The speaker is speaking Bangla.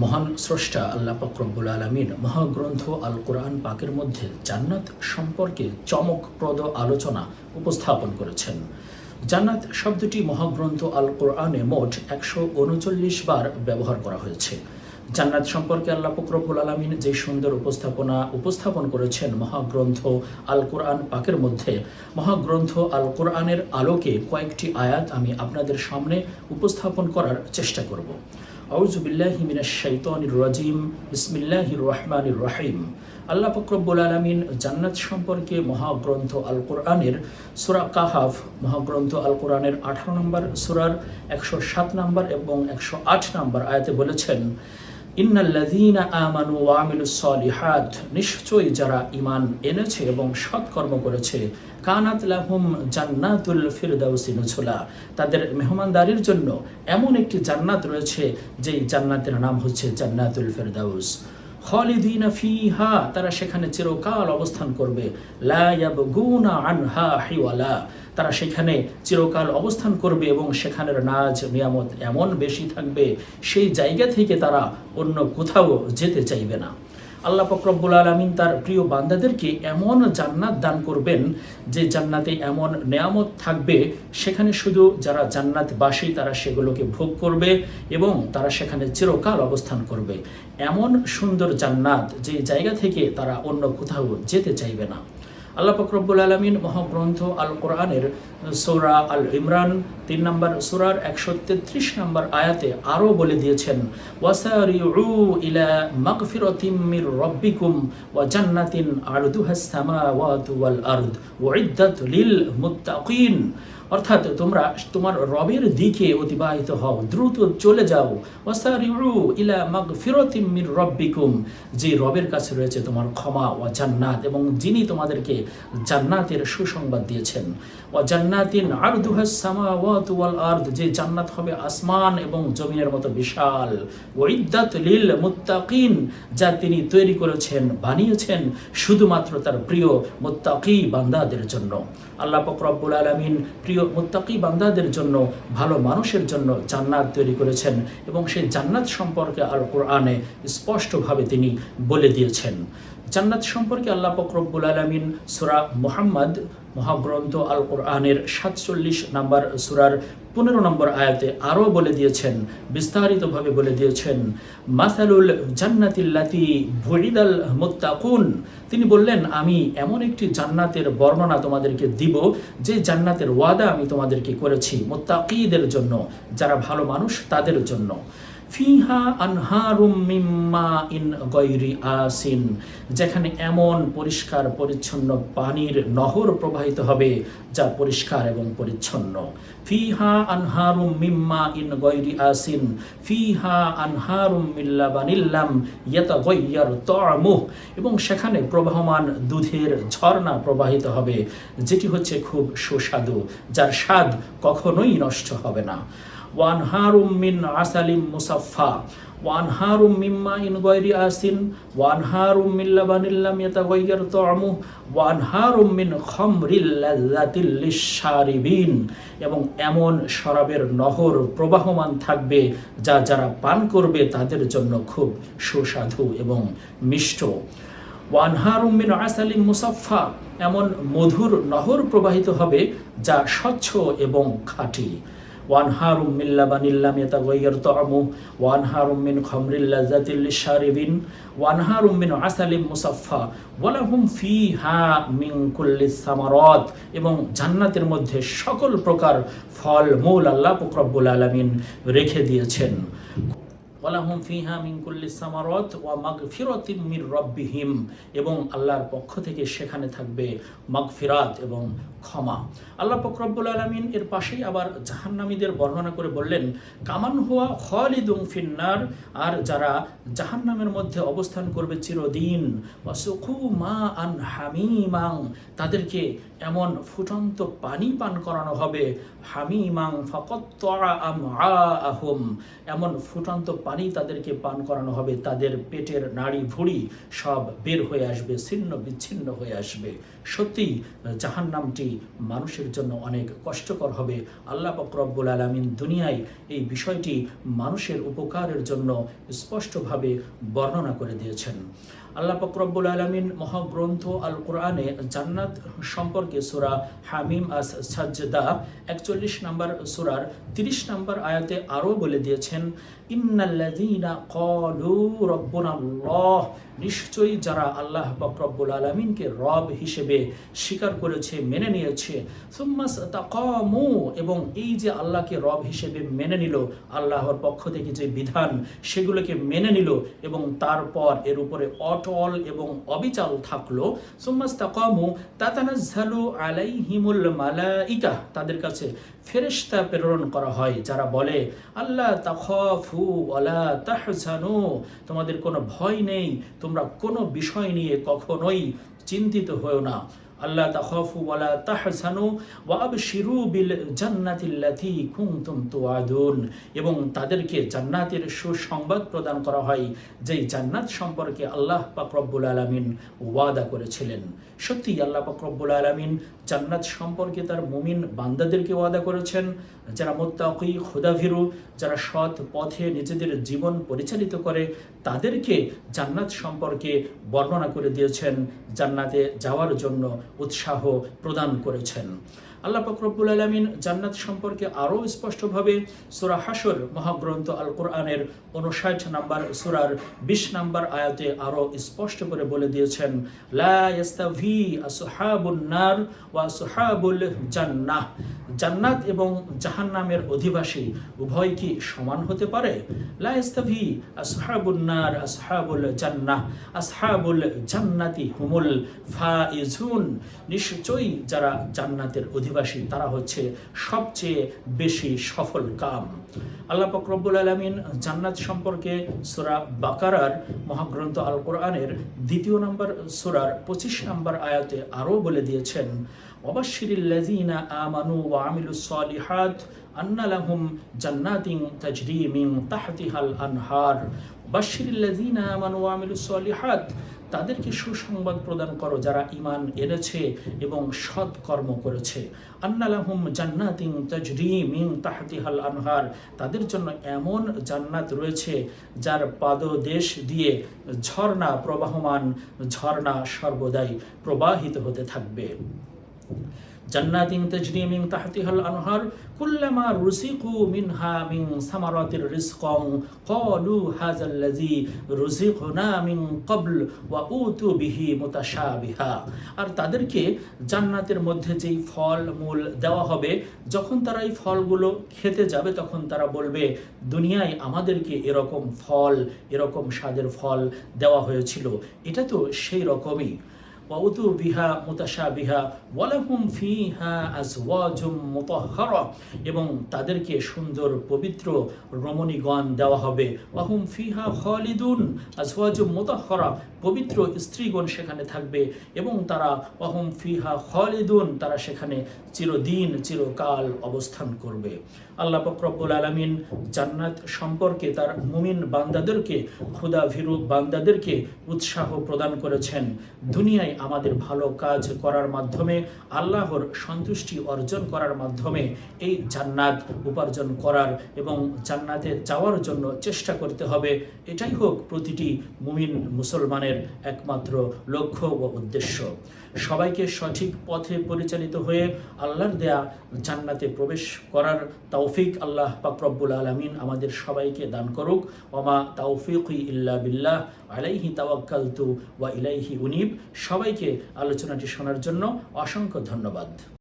মহান স্রষ্টা আল্লাহ ফকরবুল আলমিন মহাগ্রন্থ আল কোরআন পাকের মধ্যে জান্নাত সম্পর্কে চমকপ্রদ আলোচনা উপস্থাপন করেছেন। জান্নাত শব্দটি মহাগ্রন্থ আল কোরআনে মোট একশো উনচল্লিশ বার ব্যবহার করা হয়েছে। জান্নাত সম্পর্কে আল্লাহ ফকরবুল আলমিন যে সুন্দর উপস্থাপনা উপস্থাপন করেছেন মহাগ্রন্থ আল কোরআন পাকের মধ্যে, মহাগ্রন্থ আল কোরআনের আলোকে কয়েকটি আয়াত আমি আপনাদের সামনে উপস্থাপন করার চেষ্টা করব। আউযু বিল্লাহি মিনাশ শাইতানির রাজিম, বিসমিল্লাহির রহমানির রহিম। আল্লাহ ফকরব্বুল আলমিন জান্নাত সম্পর্কে মহাগ্রন্থ আল কোরআনের সুরা কাহাফ, মহাগ্রন্থ আল কোরআনের আঠারো নম্বর সুরার একশো সাত নম্বর এবং একশো আট নম্বর আয়াতে বলেছেন ইন্নাল্লাযীনা আমানু ওয়া আমিলুস সলিহাত, নিশ্চয়ই যারা ঈমান এনেছে এবং সৎকর্ম করেছে, কানাত লাহুম জান্নাতুল ফিরদাউসি নুজুলা। তাদের মেহমানদারির জন্য এমন একটি জান্নাত রয়েছে, যেই জান্নাতের নাম হচ্ছে জান্নাতুল ফিরদাউস। খালিদিনা ফিহা, তারা সেখানে চিরকাল অবস্থান করবে। লা ইয়াবগুনা আনহা হিওয়ালা। তারা সেখানে চিরকাল অবস্থান করবে এবং সেখানের নাজ, নিয়ামত এমন বেশি থাকবে, সেই জায়গা থেকে তারা অন্য কোথাও যেতে চাইবে না। আল্লাহ ফকরব্বুল আলমিন তার প্রিয় বান্দাদেরকে এমন জান্নাত দান করবেন যে জান্নাতে এমন নেয়ামত থাকবে, সেখানে শুধু যারা জান্নাতবাসী তারা সেগুলোকে ভোগ করবে এবং তারা সেখানে চিরকাল অবস্থান করবে। এমন সুন্দর জান্নাত যে জায়গা থেকে তারা অন্য কোথাও যেতে চাইবে না। আল্লাহ ফকরব্বুল আলমিন মহাগ্রন্থ আল কোরআনের সৌরা আল ইমরান তিন নম্বর সুরার একশো তেত্রিশ নম্বর আয়াতে আরও বলে দিয়েছেন, ওয়াসারিউ ইলা মাগফিরাতিম মির রব্বিকুম ওয়া জান্নাতিন আরদুহাস সামাওয়াতু ওয়াল আরদ, উইদ্দাত লিল মুত্তাকিন। অর্থাৎ তোমরা, তোমার রবের দিকে অতিবাহিত হও, দ্রুত চলে যাও। রব্বিকুম, যে রবের কাছে রয়েছে তোমার ক্ষমা ও জান্নাত, এবং যিনি তোমাদেরকে জান্নাতের সুসংবাদ দিয়েছেন। ও জান্নাতিন ওয়াল আরদ, যে জান্নাত হবে আসমান এবং জমিনের মতো বিশাল। ওইদাত লিল মুত্তাকিন, যা তিনি তৈরি করেছেন, বানিয়েছেন, শুধুমাত্র তার প্রিয় মুত্তাকি বান্দাদের জন্য। আল্লাহ ফকরাবুল আলমিন প্রিয় মুত্তাকি বান্দাদের জন্য, ভালো মানুষের জন্য জান্নাত তৈরি করেছেন এবং সেই জান্নাত সম্পর্কে আল কোরআনে স্পষ্টভাবে তিনি বলে দিয়েছেন। জান্নাত সম্পর্কে আল্লাহ ফকরব্বুল আলমিন সুরা মোহাম্মদ মহাগ্রন্থ আল কোরআনের সাতচল্লিশ নম্বর সুরার পনেরো নম্বর আয়াতে আরও বলে দিয়েছেন, বিস্তারিতভাবে বলে দিয়েছেন, মাসালুল জান্নাতিল্লাতি ভুইদাল মুত্তাকুন। তিনি বললেন, আমি এমন একটি জান্নাতের বর্ণনা তোমাদেরকে দিব, যে জান্নাতের ওয়াদা আমি তোমাদেরকে করেছি, মোত্তাকিদের জন্য, যারা ভালো মানুষ তাদের জন্য। ফিহা আনহারুম মিম্মা ইন গৈরি আসিন, যেখানে এমন পরিষ্কার পরিচ্ছন্ন পানির নহর প্রবাহিত হবে যা পরিষ্কার এবং পরিচ্ছন্ন। ফিহা আনহারুম মিম্মা ইন গৈরি আসিন, ফিহা আনহারুম মিল্লা বানিল্লাম ইয়েতা গৈয়ার তমুহ এবং সেখানে প্রবাহমান দুধের ঝর্ণা প্রবাহিত হবে, যেটি হচ্ছে খুব সুস্বাদু, যার স্বাদ কখনোই নষ্ট হবে না। ওয়ানহারুম মিন আসালিম মুসাফা ওয়ানহারুম মিম্মা ইন গয়রি আসিন। ওয়ানহারুম মিন লাবানিল্লাম ইয়াতাগাইয়ার তা'মু। ওয়ানহারুম মিন খামরিল এবং এমন শরাবের নহর প্রবাহমান থাকবে যা যারা পান করবে তাদের জন্য খুব সুস্বাদু এবং মিষ্ট। ওয়ানহারুম মিন আসালিম মুসাফা এমন মধুর নহর প্রবাহিত হবে যা স্বচ্ছ এবং খাঁটি। ওয়ানহারুম মিন লাবানিল লাম ইয়াতাগাইয়ার তা'মু ওয়ানহারুম মিন খামরিল লাযাতিল লিশারিবিন ওয়ানহারুম মিন আসালিম মুসাফফা ওয়ালাহুম ফিহা মিং কুল্লি সামারাত এবং জান্নাতের মধ্যে সকল প্রকার ফল মূল আল্লাহ রব্বুল আলমিন রেখে দিয়েছেন। ওয়ালাহুম ফিহা মিন কুল্লি সামারাত ওয়া মাগফিরাতিম মির রাব্বিহিম। এবং আল্লাহর পক্ষ থেকে সেখানে থাকবে মাগফিরাত এবং ক্ষমা। আল্লাহ পাক রব্বুল আলামিন এর পাশেই আবার জাহান্নামীদের বর্ণনা করে বললেন, কামান হুয়া খালিদুম ফিন্নার আর যারা জাহান্নামের মধ্যে অবস্থান করবে চিরদিন সুকু মা আন হামিমাং তাদেরকে এমন ফুটন্ত পানি পান করানো হবে, হামিমাং ফাকাত্তা আমআআহুম এমন ফুটন্ত পানি পানি তাদেরকে পান করানো হবে। তাদের পেটের নাড়ি ভুড়ি সব বের হয়ে আসবে, ছিন্ন বিচ্ছিন্ন হয়ে আসবে। সত্যি জাহান্নামটি মানুষের জন্য অনেক কষ্টকর হবে। আল্লাহ ফকরব্বুল আলমিন দুনিয়ায় এই বিষয়টি মানুষের উপকারের জন্য স্পষ্টভাবে বর্ণনা করে দিয়েছেন। আল্লাহ ফকরব্বুল আলমিন মহাগ্রন্থ আল কোরআনে জান্নাত সম্পর্কে সুরা হামিম আস সাজ্জদা একচল্লিশ নম্বর সুরার তিরিশ নম্বর আয়াতে আরও বলে দিয়েছেন নিশ্চয়ই যারা আল্লাহ ফকরব্বুল আলমিনকে রব হিসেবে স্বীকার করেছে, মেনে নিয়েছে এবং এই যে আল্লাহকে রব হিসেবে মেনে নিল, আল্লাহর পক্ষ থেকে যে বিধান, সেগুলোকে মেনে নিল, এবং তারপর এর উপরে অটল এবং অবিচাল থাকল সুম্মাস তাকামু তাতানাজ্জালু আলাইহিমুল মালাইকা, তাদের কাছে ফেরেশতা প্রেরণ করা হয়, যারা বলে আল্লাহ তাখাফু তোমাদের কোনো ভয় নেই, তোমরা কোনো বিষয় নিয়ে কখনোই চিন্তিত হও না। আল্লাহ তাখাফু ওয়ালা তাহজানু ওয়া আবশিরু বিল জান্নাতিল্লাতী কুনতুম তুআদুন। এবং তাদেরকে জান্নাতের সুসংবাদ প্রদান করা হয়, যেই জান্নাত সম্পর্কে আল্লাহ পাক রব্বুল আলামিন ওয়াদা করেছিলেন। সত্যি আল্লাহ পাক রব্বুল আলামিন জান্নাত সম্পর্কে তার মুমিন বান্দাদেরকে ওয়াদা করেছেন। যারা মোত্তাকি, খোদাভিরু, যারা সৎ পথে নিজেদের জীবন পরিচালিত করে, তাদেরকে জান্নাত সম্পর্কে বর্ণনা করে দিয়েছেন, জান্নাতে যাওয়ার জন্য উৎসাহ প্রদান করেছেন। আল্লাহ ফকরবুল আলমিন জান্নাত সম্পর্কে আরও স্পষ্টভাবে সুরা হাসর মহাগ্রন্থ আল কোরআনের উনষাট নাম্বার সুরার বিশ নাম্বার আয়াতে আরও স্পষ্ট করে বলে দিয়েছেন, লা ইয়াস্তাভি আসহাবুন নার ওয়া সুহাবুল জান্নাহ। জান্নাত এবং জাহান্নামের অধিবাসী উভয় কি সমান হতে পারে? লা ইস্তাভি আসহাবুন আসহাবুল জান্নাহ। আসহাবুল জান্নাতি হুমুল ফাইজুন। নিশ্চয়ই যারা জান্নাতের অধিবাসী তারা হচ্ছে সবচেয়ে বেশি সফল কাম। আল্লাহ ফকরবুল আলমিন জান্নাত সম্পর্কে সুরা বাকারার মহাগ্রন্থ আল কোরআনের দ্বিতীয় নম্বর সুরার পঁচিশ নম্বর আয়াতে আরও বলে দিয়েছেন আমানু ওয়া মিন তাহতিহাল আনহার। আমানু সালিহাত তাদেরকে সুসংবাদ প্রদান করো যারা ইমান এনেছে এবং সৎ কর্ম করেছে। আন্নালাহুম জান্নাতিং তাজরি মিং তাহতিহাল আনহার। তাদের জন্য এমন জান্নাত রয়েছে যার পাদদেশ দিয়ে ঝর্ণা প্রবাহমান, ঝর্ণা সর্বদাই প্রবাহিত হতে থাকবে। মিন তাহতিহাল আনহার, কুল্লামা রুজিকু মিনহা মিন সামারাতির ক্বালু হাযাল্লাযী মিন ক্বাবল ওয়া উতু বিহি মুতাশাবিহা। আর তাদেরকে জান্নাতের মধ্যে যেই ফল, মূল দেওয়া হবে, যখন তারা এই ফলগুলো খেতে যাবে, তখন তারা বলবে, দুনিয়ায় আমাদেরকে এরকম ফল, এরকম স্বাদের ফল দেওয়া হয়েছিল। এটা তো সেই রকমই। ওয়াউতু বিহা মুতাশা বিহা ওয়ালাহুম ফিহা আজওয়াজুম মুতাহহারা। এবং তাদেরকে সুন্দর, পবিত্র রমণীগণ দেওয়া হবে। ওয়াহুম ফিহা খালিদুন আজওয়াজুম মুতাহহারা। পবিত্র স্ত্রীগণ সেখানে থাকবে এবং তারা ওয়াহুম ফিহা খালিদুন, তারা সেখানে চিরদিন, চিরকাল অবস্থান করবে। আল্লাহ ফকরব্বুল আলমিন জান্নাত সম্পর্কে তার মুমিন বান্দাদেরকে, ক্ষুদা ভীরু বান্দাদেরকে উৎসাহ প্রদান করেছেন। দুনিয়ায় আমাদের ভালো কাজ করার মাধ্যমে, আল্লাহর সন্তুষ্টি অর্জন করার মাধ্যমে এই জান্নাত উপার্জন করার এবং জান্নাতে যাওয়ার জন্য চেষ্টা করতে হবে। এটাই হোক প্রতিটি মুমিন মুসলমানের একমাত্র লক্ষ্য ও উদ্দেশ্য। সবাইকে সঠিক পথে পরিচালিত হয়ে আল্লাহর দেয়া জান্নাতে প্রবেশ করার তৌফিক আল্লাহ পাকরব্বুল আলমিন আমাদের সবাইকে দান করুক। ওমা তৌফিক ইল্লা বিল্লাহ, আলাইহি তাওয়াক্কালতু ওয়া ইলাইহি উনিব। সবাইকে আলোচনাটি শোনার জন্য অসংখ্য ধন্যবাদ।